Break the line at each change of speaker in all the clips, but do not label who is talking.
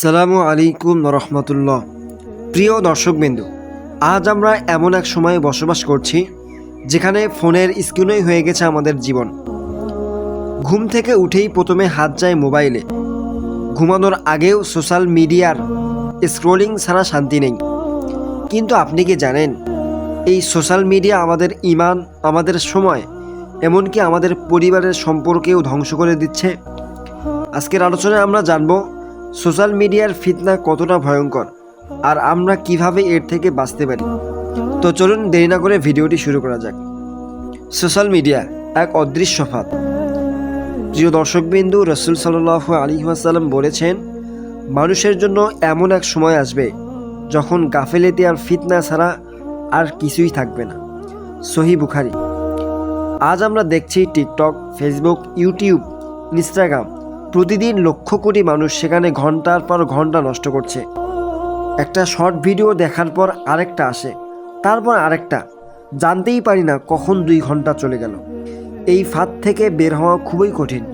আসসালামু আলাইকুম রহমতুল্লাহ। প্রিয় দর্শকবিন্দু, আজ আমরা এমন এক সময়ে বসবাস করছি, যেখানে ফোনের স্ক্রিনই হয়ে গেছে আমাদের জীবন। ঘুম থেকে উঠেই প্রথমে হাত যায় মোবাইলে। ঘুমানোর আগেও সোশ্যাল মিডিয়ার স্ক্রোলিং ছাড়া শান্তি নেই। কিন্তু আপনি কি জানেন, এই সোশ্যাল মিডিয়া আমাদের ইমান, আমাদের সময়, এমনকি আমাদের পরিবারের সম্পর্কেও ধ্বংস করে দিচ্ছে? আজকের আলোচনায় আমরা জানব সোশ্যাল মিডিয়ার ফিতনা কতটা ভয়ঙ্কর? আর আমরা কীভাবে এর থেকে বাঁচতে পারি? তো চলুন দেরি না করে ভিডিওটি শুরু করা যাক। সোশ্যাল মিডিয়া এক অদৃশ্য ফাঁদ। প্রিয় দর্শকবিন্দু, রসুল সাল্লাহ আলী ওয়াসাল্লাম বলেছেন, মানুষের জন্য এমন এক সময় আসবে যখন গাফেলেতে আর ফিতনা ছাড়া আর কিছুই থাকবে না। সহি বুখারি। আজ আমরা দেখছি টিকটক, ফেসবুক, ইউটিউব, ইনস্টাগ্রাম প্রতিদিন লক্ষ কোটি মানুষ সেখানে ঘণ্টার পর ঘণ্টা নষ্ট করছে। একটা শর্ট ভিডিও দেখার পর আরেকটা আসে, তারপর আরেকটা। জানতেই পারি না কখন দুই ঘণ্টা চলে গেল। এই ফাঁদ থেকে বের হওয়া খুবই কঠিন।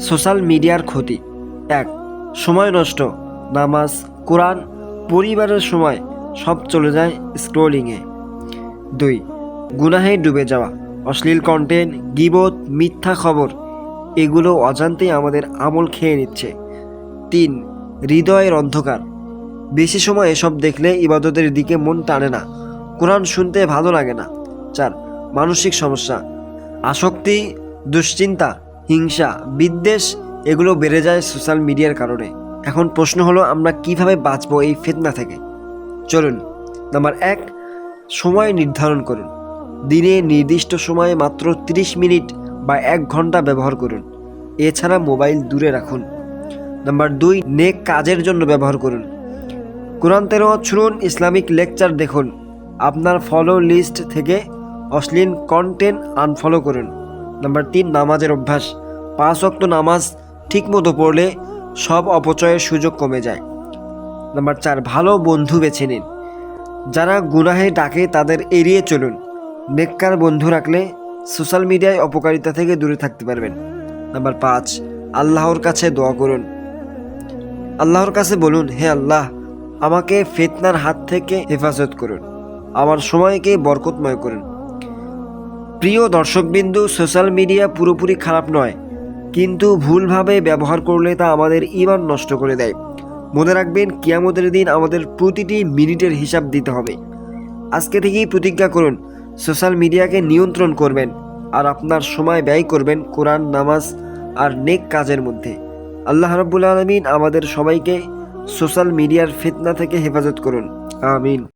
সোশ্যাল মিডিয়ার ক্ষতি। এক, সময় নষ্ট। নামাজ, কোরআন, পরিবারের সময় সব চলে যায় স্ক্রোলিংয়ে। দুই, গুনাহে ডুবে যাওয়া। অশ্লীল কন্টেন্ট গিবত, মিথ্যা খবর। এগুলো অজান্তেই আমাদের আমল খেয়ে নিচ্ছে। তিন, হৃদয়ের অন্ধকার। বেশি সময় এসব দেখলে ইবাদতের দিকে মন টানে না। কোরআন শুনতে ভালো লাগে না। চার, মানসিক সমস্যা। আসক্তি, দুশ্চিন্তা, হিংসা, বিদ্বেষ, এগুলো বেড়ে যায় সোশ্যাল মিডিয়ার কারণে। এখন প্রশ্ন হলো, আমরা কীভাবে বাঁচবো এই ফেতনা থেকে? চলুন, নাম্বার এক, সময় নির্ধারণ করুন। দিনে নির্দিষ্ট সময়ে মাত্র 30 মিনিট বা এক ঘণ্টা ব্যবহার করুন। এছাড়া মোবাইল দূরে রাখুন। নাম্বার দুই, নেক কাজের জন্য ব্যবহার করুন। কোরআন তেরো শুনুন, ইসলামিক লেকচার দেখুন। আপনার ফলো লিস্ট থেকে অশ্লীল কন্টেন্ট আনফলো করুন। নাম্বার তিন, নামাজের অভ্যাস। পাঁচ অক্ত নামাজ ঠিকমতো পড়লে সব অপচয়ের সুযোগ কমে যায়। নাম্বার চার, ভালো বন্ধু বেছে নিন। যারা গুনাহে ডাকে তাদের এড়িয়ে চলুন। নেককার বন্ধু রাখলে সোশ্যাল মিডিয়ায় অপকারিতা থেকে দূরে থাকতে পারবেন। নাম্বার পাঁচ, আল্লাহর কাছে দোয়া করুন। আল্লাহর কাছে বলুন, হে আল্লাহ, আমাকে ফেতনার হাত থেকে হেফাজত করুন। আমার সময়কে বরকতময় করুন। প্রিয় দর্শকবিন্দু, সোশ্যাল মিডিয়া পুরোপুরি খারাপ নয়, কিন্তু ভুলভাবে ব্যবহার করলে তা আমাদের ইমান নষ্ট করে দেয়। মনে রাখবেন, কিয়ামতের দিন আমাদের প্রতিটি মিনিটের হিসাব দিতে হবে। আজকে থেকেই প্রতিজ্ঞা করুন সোশ্যাল মিডিয়াকে নিয়ন্ত্রণ করবেন আর আপনার সময় ব্যয় করবেন কোরআন, নামাজ আর নেক কাজের মধ্যে। আল্লাহ রব্বুল আলমিন আমাদের সবাইকে সোশ্যাল মিডিয়ার ফিতনা থেকে হেফাজত করুন। আমিন।